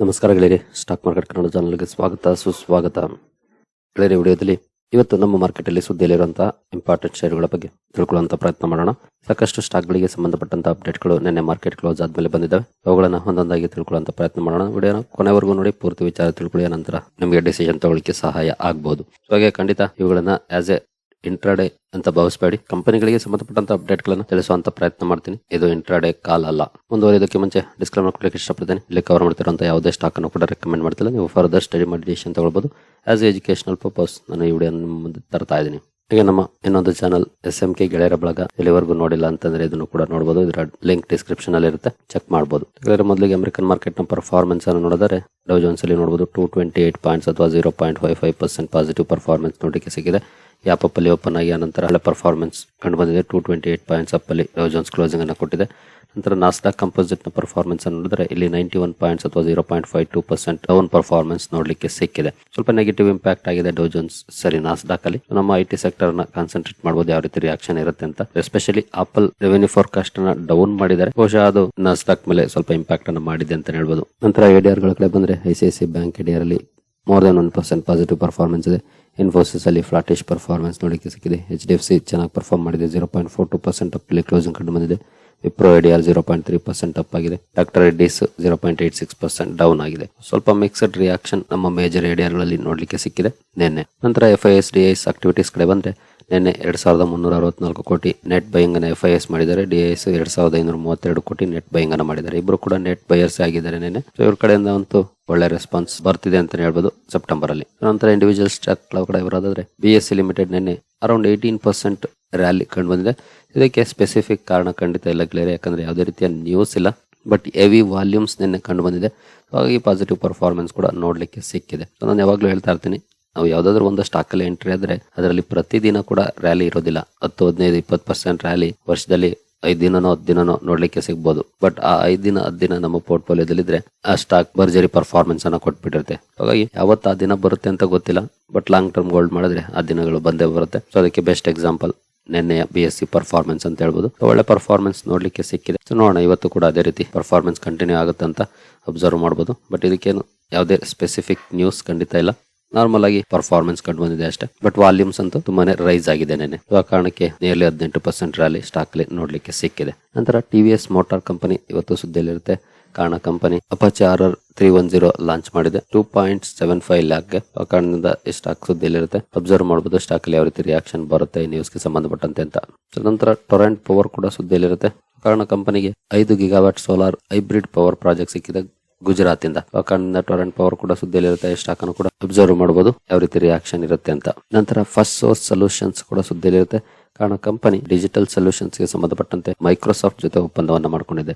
ನಮಸ್ಕಾರ ಗೆಳೆಯರಿ. Stock market Kannada ಚಾನಲ್ಗೆ ಸ್ವಾಗತ, ಸುಸ್ವಾಗತ. ಗೆಳೆಯರಿ, ವಿಡಿಯೋದಲ್ಲಿ ಇವತ್ತು ನಮ್ಮ ಮಾರ್ಕೆಟಲ್ಲಿ ಸುದ್ದಿಯಲ್ಲಿರುವಂತಹ ಇಂಪಾರ್ಟೆಂಟ್ ಶೇರುಗಳ ಬಗ್ಗೆ ತಿಳ್ಕೊಳ್ಳುವಂತ ಪ್ರಯತ್ನ ಮಾಡೋಣ. ಸಾಕಷ್ಟು ಸ್ಟಾಕ್ಗಳಿಗೆ ಸಂಬಂಧಪಟ್ಟಂತ ಅಪ್ಡೇಟ್ಗಳು ನಿನ್ನೆ ಮಾರ್ಕೆಟ್ ಕ್ಲೋಸ್ ಆದ್ಮೇಲೆ ಬಂದಿದ್ದಾವೆ. ಅವುಗಳನ್ನು ಒಂದೊಂದಾಗಿ ತಿಳ್ಕೊಳ್ಳುವಂತ ಪ್ರಯತ್ನ ಮಾಡೋಣ. ವಿಡಿಯೋನ ಕೊನೆವರೆಗೂ ನೋಡಿ, ಪೂರ್ತಿ ವಿಚಾರ ತಿಳ್ಕೊಳ್ಳಿ ನಂತರ ನಿಮಗೆ ಡಿಸಿಷನ್ ತಗೊಳ್ಳಿಕ್ಕೆ ಸಹಾಯ ಆಗಬಹುದು ಹಾಗೆ ಖಂಡಿತ ಇವುಗಳನ್ನ ಆಸ್ ಎ ಇಂಟ್ರಾಡೇ ಅಂತ ಭಾವಿಸಬೇಡಿ. ಕಂಪನಿಗಳಿಗೆ ಸಂಬಂಧಪಟ್ಟಂತ ಅಪ್ಡೇಟ್ಗಳನ್ನು ತಿಳಿಸುವಂತ ಪ್ರಯತ್ನ ಮಾಡ್ತೀನಿ. ಇದು ಇಂಟ್ರಾಡೇ ಕಾಲ್ ಅಲ್ಲ. ಮುಂದುವರಿಯೋದಕ್ಕೆ ಮುಂಚೆ ಡಿಸ್ಕ್ಲೈಮರ್ ಮಾಡ್ಕೊಳ್ಳಿಕ್ಕೆ ಇಷ್ಟಪಡ್ತೇನೆ. ಇಲ್ಲಿ ಕವರ್ ಮಾಡ್ತಿರುವಂತ ಯಾವುದೇ ಸ್ಟಾಕ್ ಅನ್ನು ಕೂಡ ರೆಕಮೆಂಡ್ ಮಾಡ್ತಿಲ್ಲ. ನೀವು ಫರ್ದರ್ ಸ್ಟಡಿ ಮಾಡಿ ಡಿಸಿಷನ್ ತಗೊಳ್ಬಹುದು ಆಸ್ ಎಜುಕೇಶನಲ್ ಪರ್ಪಸ್ ನಾನು ಈ ವಿಡಿಯೋ ಮುಂದೆ ತರ್ತಾ ಇದ್ದೀನಿ. ಹಾಗೆ ನಮ್ಮ ಇನ್ನೊಂದು ಚಾನಲ್ ಎಸ್ ಎಂ ಕೆ ಗೆಳೆಯರ ಬಳಗ. ಇಲ್ಲಿವರೆಗೂ ನೋಡಿಲ್ಲ ಅಂತಂದ್ರೆ ಇದನ್ನು ಕೂಡ ನೋಡಬಹುದು ಇದರ ಲಿಂಕ್ ಡಿಸ್ಕ್ರಿಪ್ಷನ್ ಅಲ್ಲಿ ಇರುತ್ತೆ. ಚೆಕ್ ಮಾಡಬಹುದು ಗೆಳೆಯರ ಮೊದಲಿಗೆ ಅಮೆರಿಕನ್ ಮಾರ್ಕೆಟ್ನ ಪರ್ಫಾರ್ಮೆನ್ಸ್ ಅನ್ನು ನೋಡಿದರೆ ಡೌ ಜೋನ್ಸ್ ಅಲ್ಲಿ ನೋಡಬಹುದು ಟೂ ಟ್ವೆಂಟಿ ಏಟ್ ಪಾಯಿಂಟ್ಸ್ ಅಥವಾ zero point five five percent positive performance ನೋಡಲಿಕ್ಕೆ ಸಿಕ್ಕಿದೆ. ಯಾಪ್ ಅಲ್ಲಿ ಓಪನ್ ಆಗಿ ನಂತರ ಹಳೆ ಪರ್ಫಾರ್ಮೆನ್ಸ್ ಕಂಡು ಬಂದಿದೆ. Two twenty eight points up ಅಲ್ಲಿ ಡೌ ಜೋನ್ಸ್ ಕ್ಲೋಸಿಂಗ್ ಅನ್ನು ಕೊಟ್ಟಿದೆ. ನಂತರ ನಾಸ್ಡಾಕ್ ಕಂಪೋಸಿಟ್ನ ಪರ್ಫಾರ್ಮೆನ್ಸ್ ನೋಡಿದ್ರೆ ಇಲ್ಲಿ ನೈಂಟಿ ಒನ್ ಪಾಯಿಂಟ್ಸ್ ಅಥವಾ zero point five two percent down performance ನೋಡಲಿಕ್ಕೆ ಸಿಕ್ಕಿದೆ. ಸ್ವಲ್ಪ ನೆಗೆಟಿವ್ ಇಂಪ್ಯಾಕ್ಟ್ ಆಗಿದೆ ಡೌ ಜೋನ್ಸ್ ಸರಿ ನಾಸ್ಡಾಕ್ ಅಲ್ಲಿ. ನಮ್ಮ ಐ ಟಿ ಸೆಕ್ಟರ್ನ ಕಾನ್ಸಂಟ್ರೇಟ್ ಮಾಡಬಹುದು ಯಾವ ರೀತಿ ರಿಯಾಕ್ಷನ್ ಇರುತ್ತೆ ಅಂತ. ಎಸ್ಪೆಷಲಿ ಆಪಲ್ ರೆವೆನ್ಯೂ ಫೋರ್ಕಾಸ್ಟ್ನ ಡೌನ್ ಮಾಡಿದರೆ ಬಹುಶಃ ಅದು ನಾಸ್ಡಾಕ್ ಮೇಲೆ ಸ್ವಲ್ಪ ಇಂಪ್ಯಾಕ್ಟ್ ಅನ್ನು ಮಾಡಿದೆ ಅಂತ ಹೇಳ್ಬೋದು. ನಂತರ ಎಡಿಆರ್ಗಳ ಕಡೆ ಬಂದ್ರೆ I C I C bank ADR ಅಲ್ಲಿ more than one percent positive performance ಇದೆ. ಇನ್ಫೋಸಿಸ್ ಅಲ್ಲಿ ಫ್ಲಾಟಿಶ್ ಪರ್ಫಾರ್ಮೆನ್ಸ್ ನೋಡಲಿಕ್ಕೆ ಸಿಕ್ಕಿದೆ. ಎಚ್ ಡಿ ಎಫ್ ಸಿ ಚೆನ್ನಾಗಿ ಪರ್ಫಾರ್ಮ್ ಮಾಡಿದೆ. Zero point four two percent up closing ಕಂಡು ಬಂದಿದೆ. Wipro IDR zero point three percent up ಆಗಿದೆ. Doctor Reddy's zero point eight six percent down ಆಗಿದೆ. ಸ್ವಲ್ಪ ಮಿಕ್ಸ್ಡ್ ರಿಯಾಕ್ಷನ್ ನಮ್ಮ ಮೇಜರ್ ಐಡಿಯಾಗಳಲ್ಲಿ ನೋಡಲಿಕ್ಕೆ ಸಿಕ್ಕಿದೆ. ನಿನ್ನೆ. ನಂತರ F I S D I's activities ಕಡೆ ಬಂದ್ರೆ ನಿನ್ನೆ ಎರಡು ಸಾವಿರದ ಮುನ್ನೂರ ಅರವತ್ನಾಲ್ಕು ಕೋಟಿ ನೆಟ್ ಬೈಯಿಂಗನ್ನು ಎಫ್ ಐ ಎಸ್ ಮಾಡಿದ್ದಾರೆ. ಡಿ ಎಸ್ ಎರಡು ಸಾವಿರದ ಐನೂರ ಮೂವತ್ತೆರಡು ಕೋಟಿ ನೆಟ್ ಬೈಯಿಂಗನ್ನು ಮಾಡಿದ್ದಾರೆ. ಇಬ್ಬರು ಕೂಡ ನೆಟ್ ಬೈಯರ್ಸ್ ಆಗಿದ್ದಾರೆ ನಿನ್ನೆ. ಸೊ ಇವ್ರ ಕಡೆಯಿಂದ ಅಂತೂ ಒಳ್ಳೆ ರೆಸ್ಪಾನ್ಸ್ ಬರ್ತಿದೆ ಅಂತ ಹೇಳ್ಬೋದು ಸೆಪ್ಟೆಂಬರ್ ಅಲ್ಲಿ ನಂತರ ಇಂಡಿವಿಜುವಲ್ ಸ್ಟಾಕ್ ಕಡೆ ಬರೋದಾದ್ರೆ ಬಿ ಎಸ್ ಸಿ ಲಿಮಿಟೆಡ್ ನಿನ್ನೆ ಅರೌಂಡ್ ಏಯ್ಟೀನ್ ಪರ್ಸೆಂಟ್ ರ್ಯಾಲಿ ಕಂಡು ಬಂದಿದೆ ಇದಕ್ಕೆ ಸ್ಪೆಸಿಫಿಕ್ ಕಾರಣ ಖಂಡಿತ ಇಲ್ಲ ಕ್ಲಿಯರ್ ಯಾಕಂದ್ರೆ ಯಾವುದೇ ರೀತಿಯ ನ್ಯೂಸ್ ಇಲ್ಲ. ಬಟ್ ಹೆವಿ ವಾಲ್ಯೂಮ್ಸ್ ನಿನ್ನೆ ಕಂಡು ಬಂದಿದೆ ಹಾಗಾಗಿ ಪಾಸಿಟಿವ್ ಪರ್ಫಾರ್ಮೆನ್ಸ್ ಕೂಡ ನೋಡಲಿಕ್ಕೆ ಸಿಕ್ಕಿದೆ. ನಾನು ಯಾವಾಗಲೂ ಹೇಳ್ತಾ ಇರ್ತೀನಿ ನಾವು ಯಾವ್ದಾದ್ರು ಒಂದು ಸ್ಟಾಕ್ ಅಲ್ಲಿ ಎಂಟ್ರಿ ಆದ್ರೆ ಅದರಲ್ಲಿ ಪ್ರತಿದಿನ ಕೂಡ ರ್ಯಾಲಿ ಇರೋದಿಲ್ಲ. ಹತ್ತು, ಹದಿನೈದು, ಇಪ್ಪತ್ತು ಪರ್ಸೆಂಟ್ ರ್ಯಾಲಿ ವರ್ಷದಲ್ಲಿ ಐದ್ ದಿನನೋ, ಹತ್ತು ದಿನನೋ ನೋಡ್ಲಿಕ್ಕೆ ಸಿಗ್ಬೋದು. ಬಟ್ ಆ ಐದ್ ದಿನ, ಹತ್ತು ದಿನ ನಮ್ಮ ಪೋರ್ಟ್ಫೋಲಿಯೋದಲ್ಲಿದ್ರೆ ಆ ಸ್ಟಾಕ್ ಭರ್ಜರಿ ಪರ್ಫಾರ್ಮೆನ್ಸ್ ಅನ್ನ ಕೊಟ್ಬಿಟ್ಟಿರುತ್ತೆ. ಹಾಗಾಗಿ ಯಾವತ್ತು ಆ ದಿನ ಬರುತ್ತೆ ಅಂತ ಗೊತ್ತಿಲ್ಲ. ಬಟ್ ಲಾಂಗ್ ಟರ್ಮ್ ಗೋಲ್ಡ್ ಮಾಡಿದ್ರೆ ಆ ದಿನಗಳು ಬಂದೇ ಬರುತ್ತೆ. ಸೊ ಅದಕ್ಕೆ ಬೆಸ್ಟ್ ಎಕ್ಸಾಂಪಲ್ ನಿನ್ನೆ ಬಿ ಎಸ್ ಸಿ ಪರ್ಫಾರ್ಮೆನ್ಸ್ ಅಂತ ಹೇಳ್ಬೋದು. ಒಳ್ಳೆ ಪರ್ಫಾರ್ಮೆನ್ಸ್ ನೋಡ್ಲಿಕ್ಕೆ ಸಿಕ್ಕಿದೆ. ಸೊ ನೋಡೋಣ, ಇವತ್ತು ಕೂಡ ಅದೇ ರೀತಿ ಪರ್ಫಾರ್ಮೆನ್ಸ್ ಕಂಟಿನ್ಯೂ ಆಗುತ್ತೆ ಅಂತ ಅಬ್ಸರ್ವ್ ಮಾಡ್ಬೋದು. ಬಟ್ ಇದಕ್ಕೇನು ಯಾವುದೇ ಸ್ಪೆಸಿಫಿಕ್ ನ್ಯೂಸ್ ಖಂಡಿತ ಇಲ್ಲ. ನಾರ್ಮಲ್ ಆಗಿ ಪರ್ಫಾರ್ಮೆನ್ಸ್ ಕಂಡು ಬಂದಿದೆ ಅಷ್ಟೇ. ಬಟ್ ವಾಲ್ಯೂಮ್ಸ್ ಅಂತೂ ತುಂಬಾನೇ ರೈಸ್ ಆಗಿದೆ ನೆನೆ ಆ ಕಾರಣಕ್ಕೆ ನಿಯರ್ಲಿ ಹದಿನೆಂಟು ಪರ್ಸೆಂಟ್ ರ್ಯಾಲಿ ಸ್ಟಾಕ್ ಅಲ್ಲಿ ನೋಡ್ಲಿಕ್ಕೆ ಸಿಕ್ಕಿದೆ. ನಂತರ ಟಿವಿಎಸ್ ಮೋಟಾರ್ ಕಂಪನಿ ಇವತ್ತು ಸುದ್ದಿಯಲ್ಲಿರುತ್ತೆ. ಕಾರಣ company Apache R three one zero launch ಮಾಡಿದೆ. Two point seven five lakh ಕಾರಣದಿಂದ ಸ್ಟಾಕ್ ಸುದ್ದಿಯಲ್ಲಿರುತ್ತೆ. ಅಬ್ಸರ್ವ್ ಮಾಡಬಹುದು ಸ್ಟಾಕ್ ಅಲ್ಲಿ ಯಾವ ರೀತಿ ರಿಯಾಕ್ಷನ್ ಬರುತ್ತೆ ಈ ನ್ಯೂಸ್ಗೆ ಸಂಬಂಧಪಟ್ಟಂತೆ ಅಂತ. ನಂತರ ಟೊರೆಂಟ್ ಪವರ್ ಕೂಡ ಸುದ್ದಿಯಲ್ಲಿರುತ್ತೆ. ಕಾರಣ ಕಂಪನಿಗೆ ಐದು gigawatt solar hybrid power project ಸಿಕ್ಕಿದೆ. ಗುಜರಾತ್ ಇಂದ ಕಾರಣದಿಂದ ಟೊರೆಂಟ್ ಪವರ್ ಕೂಡ ಸುದ್ದಿಯಲ್ಲಿ ಇರುತ್ತೆ. ಸ್ಟಾಕ್ ಅನ್ನು ಕೂಡ ಅಬ್ಸರ್ವ್ ಮಾಡಬಹುದು ಯಾವ ರೀತಿ ರಿಯಾಕ್ಷನ್ ಇರುತ್ತೆ ಅಂತ. ನಂತರ ಫಸ್ಟ್ ಸೋರ್ಸ್ ಸೊಲ್ಯೂಷನ್ಸ್ ಕೂಡ ಸುದ್ದಿಯಲ್ಲಿರುತ್ತೆ ಕಾರಣ ಕಂಪನಿ ಡಿಜಿಟಲ್ ಸೊಲ್ಯೂಷನ್ಸ್ಗೆ ಸಂಬಂಧಪಟ್ಟಂತೆ ಮೈಕ್ರೋಸಾಫ್ಟ್ ಜೊತೆ ಒಪ್ಪಂದವನ್ನ ಮಾಡ್ಕೊಂಡಿದೆ.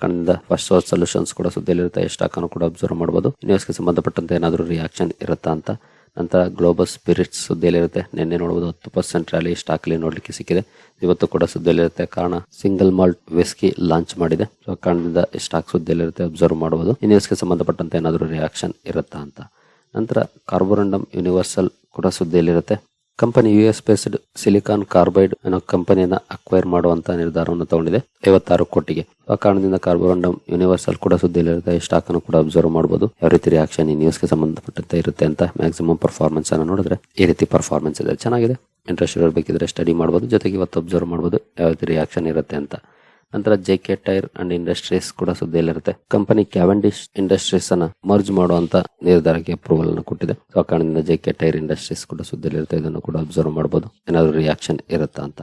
ಕಣ್ಣಿಂದ ಫಸ್ಟ್ ಸೋರ್ಸ್ ಸೊಲ್ಯೂಷನ್ಸ್ ಕೂಡ ಸುದ್ದಿಯಲ್ಲಿ ಇರುತ್ತೆ. ಸ್ಟಾಕ್ ಅನ್ನು ಕೂಡ ಅಬ್ಸರ್ವ್ ಮಾಡಬಹುದು ನ್ಯೂಸ್ಗೆ ಸಂಬಂಧಪಟ್ಟಂತೆ ಏನಾದರೂ ರಿಯಾಕ್ಷನ್ ಇರುತ್ತಾ ಅಂತ. ನಂತರ ಗ್ಲೋಬಲ್ ಸ್ಪಿರಿಟ್ಸ್ ಸುದ್ದಿಯಲ್ಲಿರುತ್ತೆ. ನಿನ್ನೆ ನೋಡಬಹುದು ಹತ್ತು ಪರ್ಸೆಂಟ್ ರ್ಯಾಲಿ ಸ್ಟಾಕ್ ಅಲ್ಲಿ ನೋಡ್ಲಿಕ್ಕೆ ಸಿಕ್ಕಿದೆ. ಇವತ್ತು ಕೂಡ ಸುದ್ದಿಯಲ್ಲಿರುತ್ತೆ. ಕಾರಣ ಸಿಂಗಲ್ ಮಾಲ್ಟ್ ವಿಸ್ಕಿ ಲಾಂಚ್ ಮಾಡಿದೆ. ಸೊ ಕಾರಣದಿಂದ ಸ್ಟಾಕ್ ಸುದ್ದಿಯಲ್ಲಿರುತ್ತೆ. ಅಬ್ಸರ್ವ್ ಮಾಡಬಹುದು ಈ ನ್ಯೂಸ್ಗೆ ಸಂಬಂಧಪಟ್ಟಂತೆ ಏನಾದರೂ ರಿಯಾಕ್ಷನ್ ಇರುತ್ತಾ ಅಂತ. ನಂತರ ಕಾರ್ಬೋರಂಡಮ್ ಯೂನಿವರ್ಸಲ್ ಕೂಡ ಸುದ್ದಿಯಲ್ಲಿರುತ್ತೆ. Company U S based silicon carbide ಅನ್ನೋ ಕಂಪನಿಯನ್ನ ಅಕ್ವೈರ್ ಮಾಡುವಂತ ನಿರ್ಧಾರವನ್ನು ತಗೊಂಡಿದೆ. ಐವತ್ತಾರು ಕೋಟಿಗೆ. ಆ ಕಾರಣದಿಂದ ಕಾರ್ಬೋರಂಡಮ್ ಯೂನಿವರ್ಸಲ್ ಕೂಡ ಸುದ್ದಿಲಿರುತ್ತೆ ಸ್ಟಾಕ್ ಅನ್ನು ಕೂಡ ಅಬ್ಸರ್ವ್ ಮಾಡಬಹುದು ಯಾವ ರೀತಿ ರಿಯಾಕ್ಷನ್ ಈ ನ್ಯೂಸ್ಗೆ ಸಂಬಂಧಪಟ್ಟಂತೆ ಇರುತ್ತೆ ಅಂತ ಮ್ಯಾಕ್ಸಿಮಮ್ ಪರ್ಫಾರ್ಮೆನ್ಸ್ ಅನ್ನು ನೋಡಿದ್ರೆ ಈ ರೀತಿ ಪರ್ಫಾರ್ಮೆನ್ಸ್ ಇದೆ. ಚೆನ್ನಾಗಿದೆ. ಇಂಟ್ರೆಸ್ಟ್ ಇರಬೇಕಿದ್ರೆ ಸ್ಟಡಿ ಮಾಡಬಹುದು ಜೊತೆಗೆ ಇವತ್ತು ಅಬ್ಸರ್ವ್ ಮಾಡಬಹುದು ಯಾವ ರೀತಿ ರಿಯಾಕ್ಷನ್ ಇರುತ್ತೆ ಅಂತ. ನಂತರ J K tyre and industries ಕೂಡ ಸುದ್ದಿಯಲ್ಲಿರುತ್ತೆ. ಕಂಪನಿ ಕ್ಯಾವೆಂಡಿಶ್ ಇಂಡಸ್ಟ್ರೀಸ್ ಅನ್ನ ಮರ್ಜ್ ಮಾಡುವಂತ ನಿರ್ಧಾರಕ್ಕೆ ಅಪ್ರೂವಲ್ ಅನ್ನು ಕೊಟ್ಟಿದೆ. ಸೊ ಆ ಕಾರಣದಿಂದ ಜೆ ಕೆ ಟೈರ್ ಇಂಡಸ್ಟ್ರೀಸ್ ಕೂಡ ಸುದ್ದಿಯಲ್ಲಿರುತ್ತೆ. ಇದನ್ನು ಕೂಡ ಅಬ್ಸರ್ವ್ ಮಾಡಬಹುದು ಏನಾದ್ರು ರಿಯಾಕ್ಷನ್ ಇರುತ್ತಾ ಅಂತ.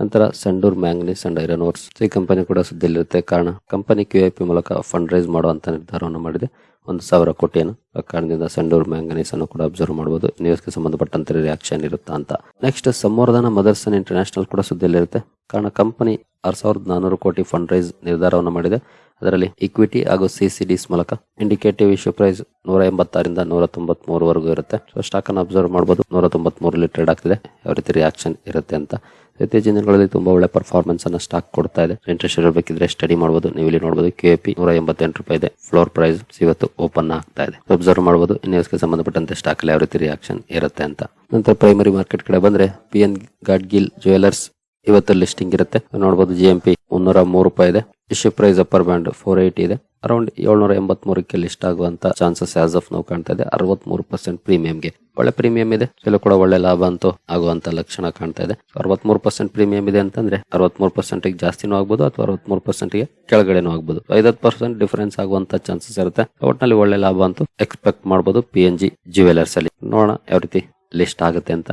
ನಂತರ Sandur manganese and iron ores ಈ ಕಂಪನಿ ಕೂಡ ಸುದ್ದಿಯಲ್ಲಿರುತ್ತೆ. ಕಾರಣ, ಕಂಪನಿ ಕ್ಯೂ ಐ ಪಿ ಮೂಲಕ ಫಂಡ್ ರೈಸ್ ಮಾಡುವಂತ ನಿರ್ಧಾರವನ್ನು ಮಾಡಿದೆ. ಒಂದು ಸಾವಿರ ಕೋಟಿಯನ್ನು. ಆ ಕಾರಣದಿಂದ ಸಂಡೂರ್ ಮ್ಯಾಂಗನೀಸ್ ಅನ್ನು ಕೂಡ ಅಬ್ಸರ್ವ್ ಮಾಡಬಹುದು ನ್ಯೂಸ್ಗೆ ಸಂಬಂಧಪಟ್ಟಂತೆ ರಿಯಾಕ್ಷನ್ ಇರುತ್ತಾ ಅಂತ. ನೆಕ್ಸ್ಟ್ ಸಂವರ್ಧನ ಮದರ್ಸನ್ ಇಂಟರ್ನ್ಯಾಷನಲ್ ಕೂಡ ಸುದ್ದಿಯಲ್ಲಿರುತ್ತೆ. ಕಾರಣ, ಕಂಪನಿ ಆರ್ ಸಾವಿರದ ನಾನೂರು ಕೋಟಿ ಫಂಡ್ ರೈಸ್ ನಿರ್ಧಾರವನ್ನು ಮಾಡಿದೆ. ಅದರಲ್ಲಿ ಇಕ್ವಿಟಿ ಹಾಗೂ ಸಿಸಿಡಿಸ್ ಮೂಲಕ ಇಂಡಿಕೇಟಿವ್ ಇಶ್ಯೂ ಪ್ರೈಸ್ ನೂರ ಎಂಬತ್ತಾರಿಂದ ನೂರ ತೊಂಬತ್ ವರೆಗೂ ಇರುತ್ತೆ. ಸೊ ಸ್ಟಾಕ್ ಅನ್ನು ಅಬ್ಸರ್ವ್ ಮಾಡಬಹುದು ನೂರ ತೊಂಬತ್ ಮೂರಲ್ಲಿ ಟ್ರೇಡ್ ಆಗ್ತಿದೆ. ಯಾವ ರೀತಿ ರಿಯಾಕ್ಷನ್ ಇರುತ್ತೆ ಅಂತ. ಇತ್ತೀಚಿನ ದಿನಗಳಲ್ಲಿ ತುಂಬಾ ಒಳ್ಳೆ ಪರ್ಫಾರ್ಮೆನ್ಸ್ ಅನ್ನ ಸ್ಟಾಕ್ ಕೊಡ್ತಾ ಇದೆ. ಇಂಟ್ರೆಸ್ಟ್ ಇರಬೇಕಿದ್ರೆ ಸ್ಟಡಿ ಮಾಡಬಹುದು ನೀವು ಇಲ್ಲಿ ನೋಡಬಹುದು ಕೆ ಪಿ ನೂರ ಎಂಬತ್ತೆಂಟು ರೂಪಾಯಿ ಇದೆ. ಫ್ಲೋರ್ ಪ್ರೈಸ್ ಇವತ್ತು ಓಪನ್ ಆಗ್ತಾ ಇದೆ. ಅಬ್ಸರ್ವ್ ಮಾಡಬಹುದು ನ್ಯೂಸ್ಗೆ ಸಂಬಂಧಪಟ್ಟಂತೆ ಸ್ಟಾಕ್ ಅಲ್ಲಿ ಯಾವ ರೀತಿ ರಿಯಾಕ್ಷನ್ ಇರುತ್ತೆ ಅಂತ. ನಂತರ ಪ್ರೈಮರಿ ಮಾರ್ಕೆಟ್ ಕಡೆ ಬಂದ್ರೆ ಪಿ ಎನ್ ಗಾಡ್ಗಿಲ್ ಜ್ಯುವೆಲರ್ಸ್ ಇವತ್ತು ಲಿಸ್ಟಿಂಗ್ ಇರುತ್ತೆ. ನೋಡಬಹುದು ಜಿ ಎಂ ಪಿ ಮುನ್ನೂರ ಮೂರು ರೂಪಾಯಿ ಇದೆ. Ship price upper band four eighty ಇದೆ. ಅರೌಂಡ್ ಏಳ್ನೂರ ಎಂಬತ್ಮೂರಕ್ಕೆ ಲಿಸ್ಟ್ ಆಗುವಂತ ಚಾನ್ಸಸ್ ಆಸ್ ಆಫ್ ನಾವು ಕಾಣ್ತಾ ಇದೆ. ಅರವತ್ಮೂರು ಪರ್ಸೆಂಟ್ ಪ್ರೀಮಿಯಂಗೆ ಒಳ್ಳೆ ಪ್ರೀಮಿಯಂ ಇದೆ. ಇಲ್ಲೂ ಕೂಡ ಒಳ್ಳೆ ಲಾಭ ಅಂತೂ ಆಗುವಂತ ಲಕ್ಷಣ ಕಾಣ್ತಾ ಇದೆ. ಅರವತ್ಮೂರು ಪರ್ಸೆಂಟ್ ಪ್ರೀಮಿಯಂ ಇದೆ ಅಂತಂದ್ರೆ ಅರವತ್ಮೂರು ಪರ್ಸೆಂಟ್ ಜಾಸ್ತಿನೂ ಆಗ್ಬೋದು ಅಥವಾ ಅರವತ್ಮೂರು ಪರ್ಸೆಂಟ್ಗೆ ಕೆಳಗಡೆನೂ ಆಗ್ಬೋದು. ಐವತ್ತು ಪರ್ಸೆಂಟ್ ಡಿಫರೆನ್ಸ್ ಆಗುವಂತ ಚಾನ್ಸಸ್ ಇರುತ್ತೆ. ಒಟ್ಟಿನಲ್ಲಿ ಒಳ್ಳೆ ಲಾಭ ಅಂತೂ ಎಕ್ಸ್ಪೆಕ್ಟ್ ಮಾಡಬಹುದು ಪಿ ಎನ್ ಜಿ ಜ್ಯುವೆಲರ್ಸ್ ಅಲ್ಲಿ. ನೋಡೋಣ ಯಾವ ರೀತಿ ಲಿಸ್ಟ್ ಆಗುತ್ತೆ ಅಂತ.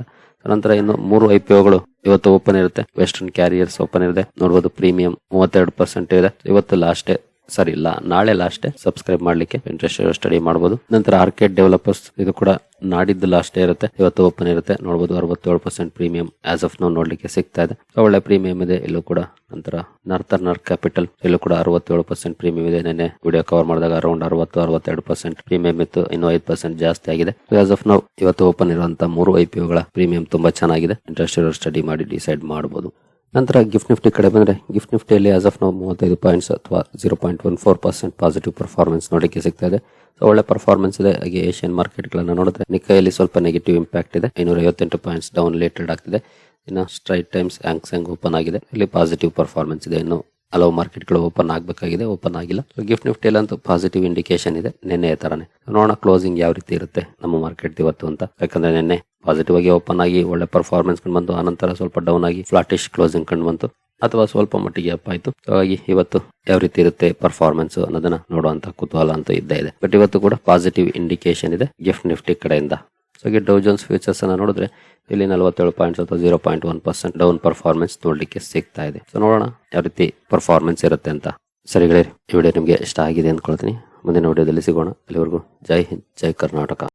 ನಂತರ ಇನ್ನು ಮೂರು ಐ ಪಿ ಒಗಳು ಇವತ್ತು ಓಪನ್ ಇರುತ್ತೆ. ವೆಸ್ಟರ್ನ್ ಕ್ಯಾರಿಯರ್ಸ್ ಓಪನ್ ಇರುತ್ತೆ ನೋಡಬಹುದು ಪ್ರೀಮಿಯಂ ಮೂವತ್ತೆರಡು ಪರ್ಸೆಂಟ್ ಇದೆ. ಇವತ್ತು ಲಾಸ್ಟ್ ಸರಿ, ಇಲ್ಲ, ನಾಳೆ ಲಾಸ್ಟ್ ಸಬ್ಸ್ಕ್ರೈಬ್ ಮಾಡ್ಲಿಕ್ಕೆ ಇಂಟ್ರೆಸ್ಟ್ ಸ್ಟಡಿ ಮಾಡಬಹುದು ನಂತರ ಆರ್ಕೆಟ್ ಡೆವಲಪರ್ಸ್ ಇದು ಕೂಡ ನಾಡಿದ್ದು ಲಾಸ್ಟ್ ಇರುತ್ತೆ. ಇವತ್ತು ಓಪನ್ ಇರುತ್ತೆ. ನೋಡಬಹುದು ಅರವತ್ತೇಳು ಪರ್ಸೆಂಟ್ ಪ್ರೀಮಿಯಂ ಆಸ್ ಆಫ್ ನಾವು ನೋಡ್ಲಿಕ್ಕೆ ಸಿಗ್ತಾ ಇದೆ. ಒಳ್ಳೆ ಪ್ರೀಮಿಯಂ ಇದೆ. ಇಲ್ಲೂ ಕೂಡ ನಂತರ ನಾರ್ತರ್ನರ್ ಕ್ಯಾಪಿಟಲ್ ಇಲ್ಲೂ ಕೂಡ ಅರವತ್ತೇಳು ಪರ್ಸೆಂಟ್ ಪ್ರೀಮಿಯಂ ಇದೆ. ನಿನ್ನೆ ವಿಡಿಯೋ ಕವರ್ ಮಾಡಿದಾಗ ಅರೌಂಡ್ ಅರವತ್ತು, ಅರವತ್ತೆರಡು ಪರ್ಸೆಂಟ್ ಪ್ರೀಮಿಯಂ ಇತ್ತು. ಇನ್ನು ಐದು ಪರ್ಸೆಂಟ್ ಜಾಸ್ತಿ ಆಗಿದೆ. ಆಸ್ ಆಫ್ ನಾವು ಇವತ್ತು ಓಪನ್ ಇರುವಂತಹ ಮೂರು ಐಪಿಒಗಳ ಪ್ರೀಮಿಯಂ ತುಂಬಾ ಚೆನ್ನಾಗಿದೆ. ಇಂಟ್ರೆಸ್ಟ್ ಸ್ಟಡಿ ಮಾಡಿ ಡಿಸೈಡ್ ಮಾಡಬಹುದು ನಂತರ ಗಿಫ್ಟ್ ನಿಫ್ಟಿ ಕಡೆ ಬಂದರೆ ಗಿಫ್ಟ್ ನಿಫ್ಟಿಯಲ್ಲಿ ಆಸ್ ಆಫ್ ನಾವು ಮೂವತ್ತೈದು ಪಾಯಿಂಟ್ಸ್ ಅಥವಾ zero point one four percent positive performance ನೋಡೋಕ್ಕೆ ಸಿಗ್ತಾ ಇದೆ. ಸೊ ಒಳ್ಳೆ ಪರ್ಫಾರ್ಮೆನ್ಸ್ ಇದೆ. ಹಾಗೆ ಏಷ್ಯನ್ ಮಾರ್ಕೆಟ್ಗಳನ್ನು ನೋಡಿದ್ರೆ ನಿಕ್ಕೈಯಲ್ಲಿ ಸ್ವಲ್ಪ ನೆಗೆಟಿವ್ ಇಂಪ್ಯಾಕ್ಟ್ ಇದೆ. ಐನೂರ ಐವತ್ತೆಂಟು ಪಾಯಿಂಟ್ಸ್ ಡೌನ್ ಲೇಟೆಡ್ ಆಗ್ತಿದೆ. ಇನ್ನು ಸ್ಟ್ರೈಟ್ ಟೈಮ್ಸ್ ಆ್ಯಂಗ್ಸಂಗ್ ಓಪನ್ ಆಗಿದೆ. ಇಲ್ಲಿ ಪಾಸಿಟಿವ್ ಪರ್ಫಾರ್ಮೆನ್ಸ್ ಇದೆ. ಇನ್ನು ಹಲವು ಮಾರ್ಕೆಟ್ಗಳು ಓಪನ್ ಆಗಬೇಕಾಗಿದೆ. ಓಪನ್ ಆಗಿಲ್ಲ. ಸೊ ಗಿಫ್ಟ್ ಅಂತೂ ಪಾಸಿಟಿವ್ ಇಂಡಿಕೇಶನ್ ಇದೆ. ನಿನ್ನೆ ತರನೇ. ನೋಡೋಣ ಕ್ಲೋಸಿಂಗ್ ಯಾವ ರೀತಿ ಇರುತ್ತೆ ನಮ್ಮ ಮಾರ್ಕೆಟ್ ಇವತ್ತು ಅಂತ. ಯಾಕಂದ್ರೆ ನಿನ್ನೆ ಪಾಸಿಟಿವ್ ಆಗಿ ಓಪನ್ ಆಗಿ ಒಳ್ಳೆ ಪರ್ಫಾರ್ಮೆನ್ಸ್ ಕಂಡು ಬಂತು. ಆನಂತರ ಸ್ವಲ್ಪ ಡೌನ್ ಆಗಿ ಫ್ಲಾಟಿಶ್ ಕ್ಲೋಸಿಂಗ್ ಕಂಡು ಬಂತು. ಅಥವಾ ಸ್ವಲ್ಪ ಮಟ್ಟಿಗೆ ಅಪ್ ಆಯ್ತು. ಹಾಗಾಗಿ ಇವತ್ತು ಯಾವ ರೀತಿ ಇರುತ್ತೆ ಪರ್ಫಾರ್ಮೆನ್ಸ್ ಅನ್ನೋದನ್ನ ನೋಡುವಂತ ಕುತೂಹಲ ಅಂತೂ ಇದ್ದೇ ಇದೆ. ಬಟ್ ಇವತ್ತು ಕೂಡ ಪಾಸಿಟಿವ್ ಇಂಡಿಕೇಶನ್ ಇದೆ ಗಿಫ್ಟ್ ನಿಫ್ಟಿ ಕಡೆಯಿಂದ. ಸೊ ಹಾಗೆ ಡೌ ಜೋನ್ಸ್ ಫ್ಯೂಚರ್ಸ್ ಅನ್ನ ನೋಡಿದ್ರೆ ಇಲ್ಲಿ ನಲವತ್ತೇಳು ಪಾಯಿಂಟ್ಸ್ ಅಥವಾ zero point one percent down performance ನೋಡ್ಲಿಕ್ಕೆ ಸಿಗ್ತಾ ಇದೆ. ಸೊ ನೋಡೋಣ ಯಾವ ರೀತಿ ಪರ್ಫಾರ್ಮೆನ್ಸ್ ಇರುತ್ತೆ ಅಂತ. ಸರಿ ಗಳೇ ಈ ವಿಡಿಯೋ ನಿಮಗೆ ಇಷ್ಟ ಆಗಿದೆ ಅಂದ್ಕೊಳ್ತೀನಿ. ಮುಂದಿನ ವಿಡಿಯೋದಲ್ಲಿ ಸಿಗೋಣ. ಅಲ್ಲಿವರೆಗೂ ಜೈ ಹಿಂದ್, ಜೈ ಕರ್ನಾಟಕ.